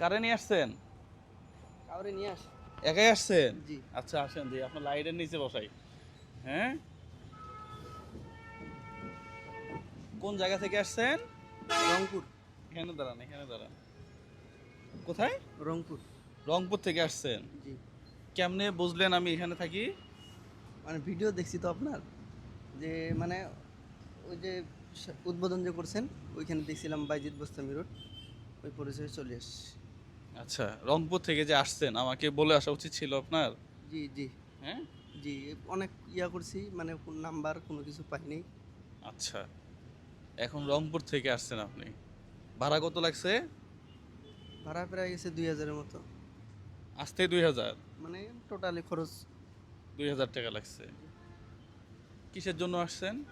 কারে নিয়ে আসছেন? কাউরে নিয়ে আস একাই আসছেন? জি। আচ্ছা আসেন দিয়ে আপনার লাইটের নিচে বসাই। হ্যাঁ? কোন জায়গা থেকে আসছেন? রংপুর। এখানে দাঁড়ান এখানে দাঁড়ান। কোথায়? রংপুর। রংপুর থেকে আসছেন। জি। কেমনে বুঝলেন আমি এখানে থাকি? মানে ভিডিও দেখছি তো আপনার যে মানে ওই যে উদ্বোধন যে করছেন ওইখানে দেখছিলাম বাইজিৎ বোস্তামি রোড ওই পরিচয়ে চলে আসছি আচ্ছা রংপুর থেকে যে আসছেন আমাকে বলে আসা উচিত ছিল আপনার? জি জি। হ্যাঁ? জি অনেক ইয়া করছি মানে নাম্বার কোনো কিছু পাইনি। আচ্ছা এখন রংপুর থেকে আসছেন আপনি। ভাড়া কত লাগছে? ভাড়া প্রায় গেছে দুই হাজারের মতো। আসতে দুই হাজার? মানে টোটালি খরচ। দুই হাজার টাকা লাগছে। কিসের জন্য আসছেন?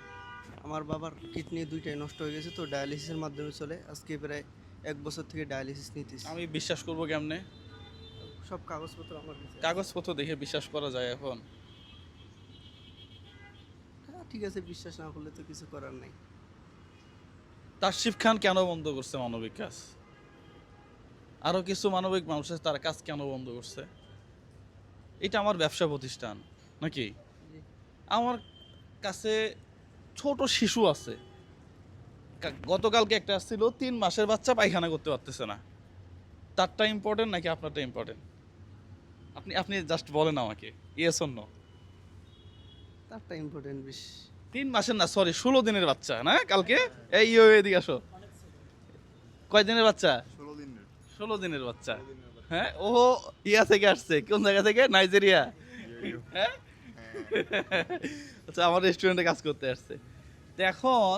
আমার বাবার কিডনি দুইটাই নষ্ট হয়ে গেছে তো ডায়ালিসিসের মাধ্যমে চলে। আজকে প্রায় এক বছর থেকে ডায়ালিসিস নিতেছি। আমি বিশ্বাস করব কেমনে? সব কাগজপত্র আমার কাছে কাগজপত্র দেখে বিশ্বাস করা যায় এখন। হ্যাঁ ঠিক আছে বিশ্বাস না করলে তো কিছু করার নাই। তাসিফ খান কেন বন্ধ করছে মানবিক কাজ? আরও কিছু মানবিক মানুষের তার কাজ কেন বন্ধ করছে? এটা আমার ব্যবসা প্রতিষ্ঠান নাকি? আমার কাছে ছোট শিশু আছে। গতকালকে একটা আসছিল তিন মাসের বাচ্চা পায়খানা করতে পারতেছে না। তারটা ইম্পর্টেন্ট নাকি আপনারটা ইম্পর্টেন্ট আপনি আপনি জাস্ট বলেন আমাকে ইয়েস অন্য তারটা ইম্পর্টেন্ট বেশ। তিন মাসের না সরি ষোলো দিনের বাচ্চা না? কালকে? এই ইয়ো, এদিকে আসো। কয় দিনের বাচ্চা? ষোলো দিনের। ষোলো দিনের বাচ্চা। হ্যাঁ ও ইয়া থেকে আসছে। কোন জায়গা থেকে? নাইজেরিয়া। হ্যাঁ? আচ্ছা আমার রেস্টুরেন্টে কাজ করতে আসছে। তো এখন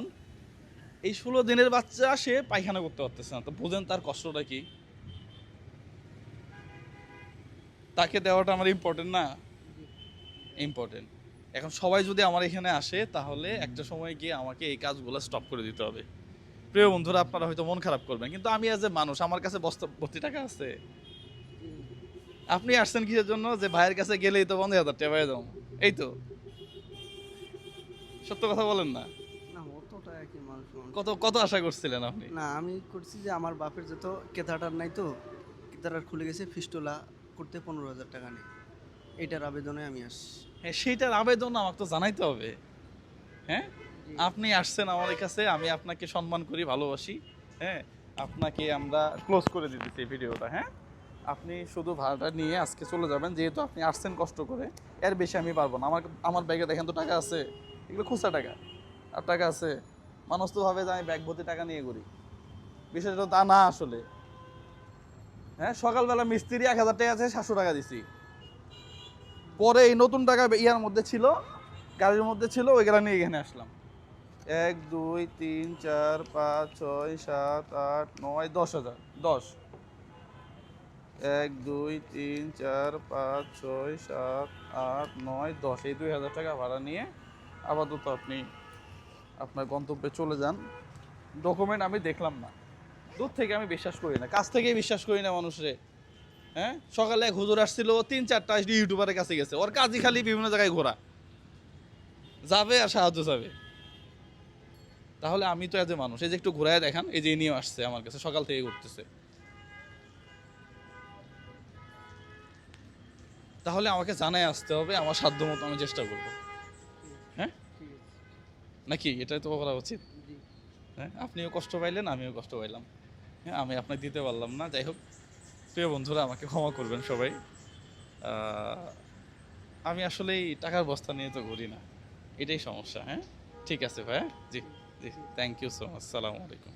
এই ষোলো দিনের বাচ্চা সে পায়খানা করতে পারতেছে না। তো বুঝেন তার কষ্টটা কি? তাকে দেওয়াটা আমার ইম্পর্টেন্ট না? ইম্পর্টেন্ট এখন সবাই যদি আমার এখানে আসে, তাহলে একটা সময় গিয়ে আমাকে এই কাজগুলো স্টপ করে দিতে হবে। প্রিয় বন্ধুরা, আপনারা হয়তো মন খারাপ করবেন, কিন্তু আমি অ্যাজ এ মানুষ, আমার কাছে বস্তা ভর্তি টাকা আছে। আপনি আসছেন কিসের জন্য? যে ভাইয়ের কাছে গেলেই তো পঞ্চাশ হাজার টাকা পাই এই তো। সত্য কথা বলেন না। কত কত আশা করছিলেন আপনি? না আমি করছি যে আমার বাপের যত কেতাটার নাই তো কেতাটার খুলে গেছে ফিস্টোলা করতে পনেরো হাজার টাকা নেই। এইটার আবেদনে আমি আসছি হ্যাঁ সেইটার আবেদন আমাকে তো জানাইতে হবে। হ্যাঁ? আপনি আসছেন আমার কাছে আমি আপনাকে সম্মান করি ভালোবাসি। হ্যাঁ? আপনাকে আমরা ক্লোজ করে দিতেছি এই ভিডিওটা হ্যাঁ? আপনি শুধু ভাড়াটা নিয়ে আজকে চলে যাবেন যেহেতু আপনি আসছেন কষ্ট করে এর বেশি আমি পারব না। আমার আমার ব্যাগে দেখেন তো টাকা আছে। এগুলো খুচরা টাকা। আর টাকা আছে। মানুষ তো ভাবে যে আমি ব্যাগ ভর্তি টাকা নিয়ে করি বিষয়টা তা না আসলে। হ্যাঁ সকালবেলা মিস্ত্রি এক হাজার টাকা আছে, সাতশো টাকা দিছি। পরে এই নতুন টাকা ইয়ার মধ্যে ছিল, গাড়ির মধ্যে ছিল, ওইগুলা নিয়ে এখানে আসলাম। এক, দুই, তিন, চার, পাঁচ, ছয়, সাত, আট, নয়, দশ হাজার, দশ। এক, দুই, তিন, চার, পাঁচ, ছয়, সাত, আট, নয়, দশ। এই দুই হাজার টাকা ভাড়া নিয়ে আপাতত আপনি আপনার গন্তব্যে চলে যান। ডকুমেন্ট আমি দেখলাম না। দূর থেকে আমি বিশ্বাস করি না। কাছ থেকেই বিশ্বাস করি না মানুষরে। হ্যাঁ? সকালে এক হুজুর আসছিল তিন চারটা ইউটিউবারের কাছে গেছে। ওর কাজই খালি বিভিন্ন জায়গায় ঘোরা। যাবে আর সাহায্য যাবে তাহলে আমি তো এজ এ মানুষ, এই যে একটু ঘোরায় দেখান, এই যে নিয়ে আসছে আমার কাছে, সকাল থেকে ঘুরতেছে। তাহলে আমাকে জানায় আসতে হবে, আমার সাধ্য মতো আমি চেষ্টা করব। নাকি এটাই তো করা উচিত? হ্যাঁ আপনিও কষ্ট পাইলেন আমিও কষ্ট পাইলাম। হ্যাঁ আমি আপনাকে দিতে পারলাম না। যাই হোক প্রিয় বন্ধুরা আমাকে ক্ষমা করবেন সবাই। আমি আসলে এই টাকার বস্তা নিয়ে তো ঘুরি না। এটাই সমস্যা হ্যাঁ? ঠিক আছে ভাইয়া হ্যাঁ? জি জি। থ্যাংক ইউ সো মাচ সালামু আলাইকুম।